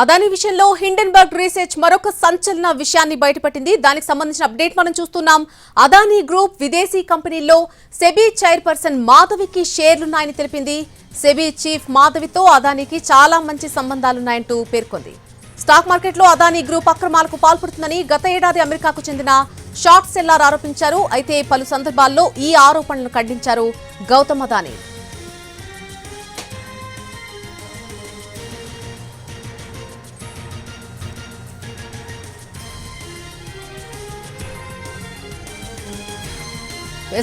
అదాని విషయంలో Hindenburg research మరొక సంచలన విషయాన్ని బయటపట్టింది. దానికి సంబంధించిన అప్డేట్ మనం చూస్తున్నాం. అదాని గ్రూప్ విదేశీ కంపెనీల్లో సెబీ చైర్పర్సన్ మాధవికి షేర్లున్నాయని తెలిపింది. సెబీ చీఫ్ మాధవితో అదానికి చాలా మంచి సంబంధాలున్నాయంటూ పేర్కొంది. స్టాక్ మార్కెట్లో అదాని గ్రూప్ అక్రమాలకు పాల్పడుతుందని గత ఏడాది అమెరికాకు చెందిన షార్ట్ సెల్లార్ ఆరోపించారు. అయితే పలు సందర్భాల్లో ఈ ఆరోపణలను ఖండించారు గౌతమ్ అదానీ.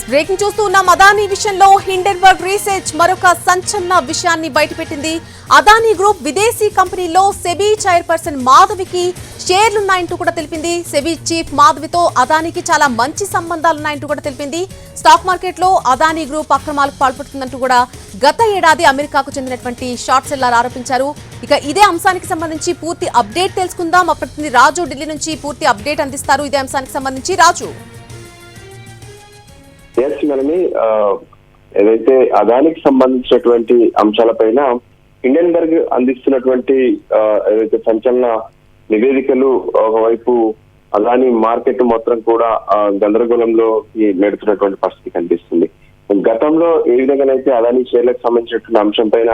బ్రేకింగ్ చూస్తూ ఉన్నాం. అదానీ విషయంలో హిండెన్బర్గ్ రీసెర్చ్ మరొక సంచలన విషయాన్ని బయటపెట్టింది. అదానీ గ్రూప్ విదేశీ కంపెనీలో సెబీ చైర్పర్సన్ మాధవికి షేర్లున్నాయంటూ కూడా తెలిపింది. సెబీ చీఫ్ మాధవితో అదానికి చాలా మంచి సంబంధాలున్నాయంటూ కూడా తెలిపింది. స్టాక్ మార్కెట్లో అదానీ గ్రూప్ అక్రమాలకు పాల్పడుతుందంటూ కూడా గత ఏడాది అమెరికాకు చెందినటువంటి షార్ట్ సెల్లర్ ఆరోపించారు. ఇక ఇదే అంశానికి సంబంధించి పూర్తి అప్డేట్ తెలుసుకుందాం. అప్పటి రాజు ఢిల్లీ నుంచి పూర్తి అప్డేట్ అందిస్తారు. ఇదే అంశానికి సంబంధించి రాజు. ఎస్ ఏదైతే అదానికి సంబంధించినటువంటి అంశాలపైన హిండెన్బర్గ్ అందిస్తున్నటువంటి ఏదైతే సంచలన నివేదికలు ఒకవైపు అదాని మార్కెట్ మొత్తం కూడా గందరగోళంలో ఈ నెడుతున్నటువంటి పరిస్థితి కనిపిస్తుంది. గతంలో ఏ విధంగానైతే అదాని షేర్లకు సంబంధించినటువంటి అంశం పైన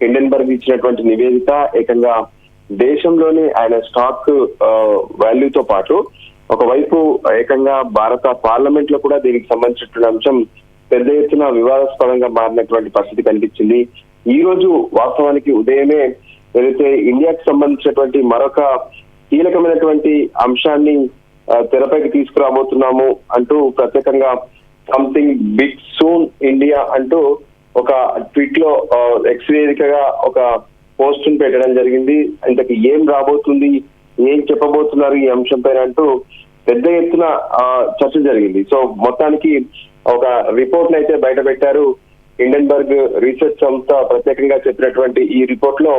హిండెన్బర్గ్ ఇచ్చినటువంటి నివేదిక ఏకంగా దేశంలోని ఆయన స్టాక్ వాల్యూతో పాటు ఒకవైపు ఏకంగా భారత పార్లమెంట్లో కూడా దీనికి సంబంధించినటువంటి అంశం పెద్ద ఎత్తున వివాదాస్పదంగా మారినటువంటి పరిస్థితి కనిపించింది. ఈ రోజు వాస్తవానికి ఉదయమే ఏదైతే ఇండియాకి సంబంధించినటువంటి మరొక కీలకమైనటువంటి అంశాన్ని తెరపైకి తీసుకురాబోతున్నాము అంటూ ప్రత్యేకంగా సంథింగ్ బిగ్ సూన్ ఇండియా అంటూ ఒక ట్వీట్లో ఎక్స్ వేదికగా ఒక పోస్ట్ పెట్టడం జరిగింది. ఇంతకు ఏం రాబోతుంది? ఏం చెప్పబోతున్నారు ఈ అంశం పైన అంటూ పెద్ద ఎత్తున చర్చ జరిగింది. సో మొత్తానికి ఒక రిపోర్ట్ అయితే బయట పెట్టారు. హిండెన్బర్గ్ రీసెర్చ్ సంస్థ ప్రత్యేకంగా చెప్పినటువంటి ఈ రిపోర్ట్లో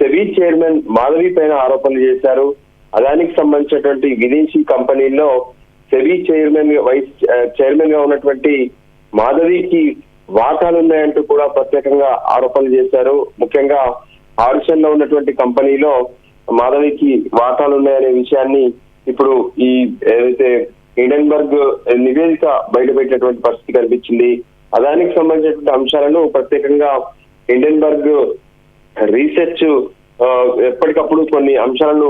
సెబీ చైర్మన్ మాధవి పైన ఆరోపణలు చేశారు. అదానికి సంబంధించినటువంటి విదేశీ కంపెనీల్లో సెబీ చైర్మన్ వైస్ చైర్మన్గా ఉన్నటువంటి మాధవికి వాటాలు ఉన్నాయంటూ కూడా ప్రత్యేకంగా ఆరోపణలు చేశారు. ముఖ్యంగా ఆడిషన్లో ఉన్నటువంటి కంపెనీలో మాధవికి వాటాలు ఉన్నాయనే విషయాన్ని ఇప్పుడు ఈ ఏదైతే హిడెన్బర్గ్ నివేదిక బయటపెట్టినటువంటి పరిస్థితి కనిపించింది. అదానికి సంబంధించినటువంటి అంశాలను ప్రత్యేకంగా హిండెన్బర్గ్ రీసెర్చ్ ఎప్పటికప్పుడు కొన్ని అంశాలను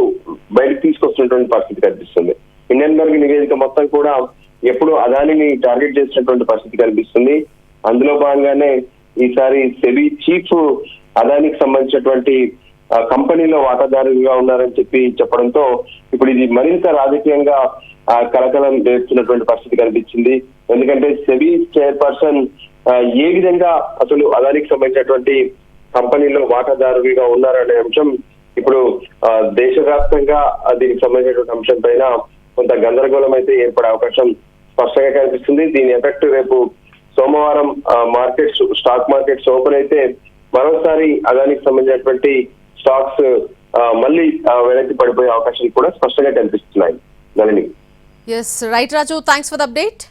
బయటకు తీసుకొస్తున్నటువంటి పరిస్థితి కనిపిస్తుంది. హిండెన్బర్గ్ నివేదిక మొత్తం కూడా ఎప్పుడు అదానిని టార్గెట్ చేసినటువంటి పరిస్థితి కనిపిస్తుంది. అందులో భాగంగానే ఈసారి సెబీ చీఫ్ అదానికి సంబంధించినటువంటి కంపెనీలో వాటాదారులుగా ఉన్నారని చెప్పి చెప్పడంతో ఇప్పుడు ఇది మరింత రాజకీయంగా ఆ, కలకలం రేపుతున్నటువంటి పరిస్థితి కనిపించింది. ఎందుకంటే సెబీ చైర్పర్సన్ ఏ విధంగా అసలు అదానికి సంబంధించినటువంటి కంపెనీలో వాటాదారులుగా ఉన్నారనే అంశం ఇప్పుడు దేశవ్యాప్తంగా దీనికి సంబంధించినటువంటి అంశం పైన కొంత గందరగోళం అయితే ఏర్పడే అవకాశం స్పష్టంగా కనిపిస్తుంది. దీని ఎఫెక్ట్ రేపు సోమవారం మార్కెట్స్ స్టాక్ మార్కెట్స్ ఓపెన్ అయితే మరోసారి అదానికి సంబంధించినటువంటి స్టాక్స్ మళ్ళీ వెనక్కి పడిపోయే అవకాశాలు కూడా స్పష్టంగా కనిపిస్తున్నాయి. Nalini yes right Raju thanks for update